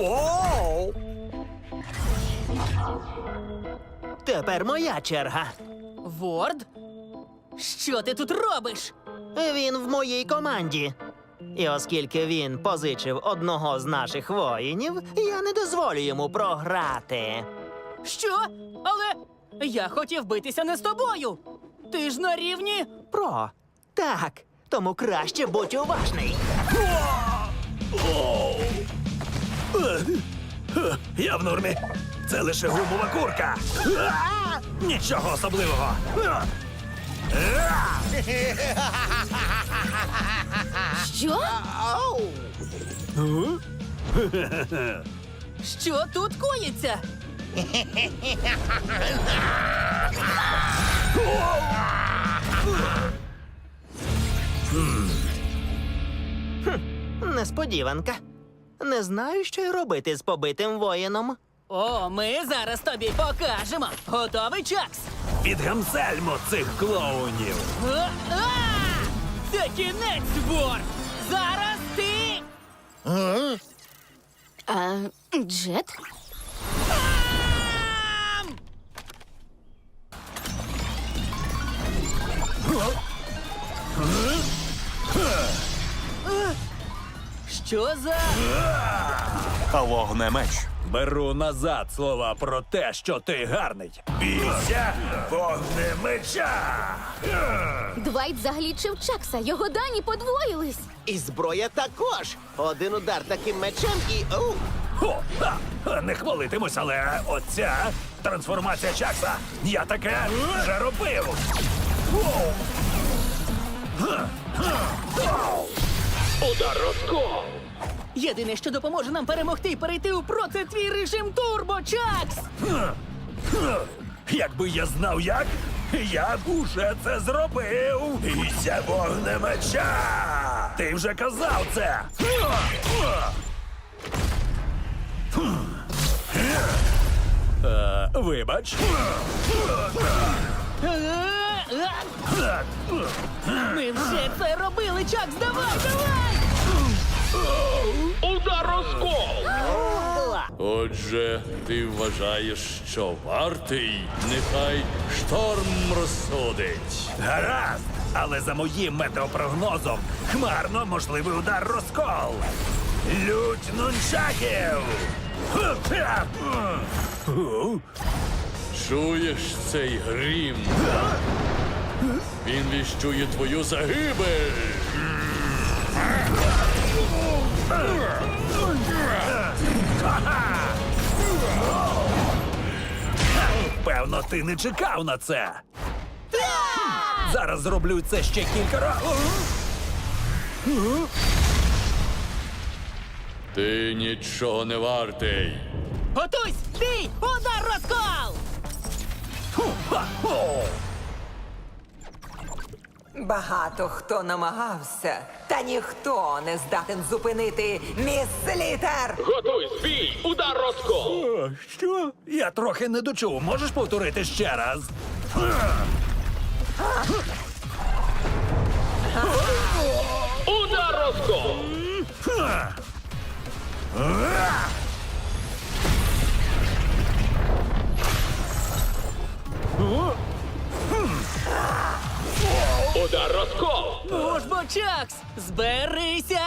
Воу! Тепер моя черга. Ворд? Що ти тут робиш? Він в моїй команді. І оскільки він позичив одного з наших воїнів, я не дозволю йому програти. Що? Але я хотів битися не з тобою. Ти ж на рівні. Про. Так, тому краще будь уважний. Я в нормі. Це лише гумова курка. Нічого особливого. Що? Що тут коїться? Несподіванка. Не знаю, що й робити з побитим воїном. О, ми зараз тобі покажемо. Готовий Чакс? Відгамсельмо цих клоунів. А, а! Це кінець, Ворд! Зараз ти! А, Джет? Що за. Вогнемеч. Беру назад слова про те, що ти гарний. Бійся вогнемеча! Двайт заглічив Чакса, його дані подвоїлись. І зброя також. Один удар таким мечем і. Оу! О, а, не хвалитимусь, але оця трансформація Чакса. Я таке вже робив. Воу! Єдине, що допоможе нам перемогти і перейти у про, це твій режим Турбо, Чакс! Якби я знав як, я б уже це зробив. Бійся вогнемеча! Ти вже казав це. Е, Вибач. Ми вже це робили, Чакс, давай, давай! Отже, ти вважаєш, що вартий, нехай шторм розсудить. Гаразд, але за моїм метеопрогнозом хмарно можливий удар розкол. Лють нунчаків! Чуєш цей грім? Він віщує твою загибель. Певно, ти не чекав на це. Зараз зроблю це ще кілька разів. Ти нічого не вартий. Готуйсь! Бій! Удар розкол! Багато хто намагався, та ніхто не здатен зупинити міс літер. О, Що? Я трохи не дочув. Можеш повторити ще раз? Удар розкол! Ну ж Чакс, зберися!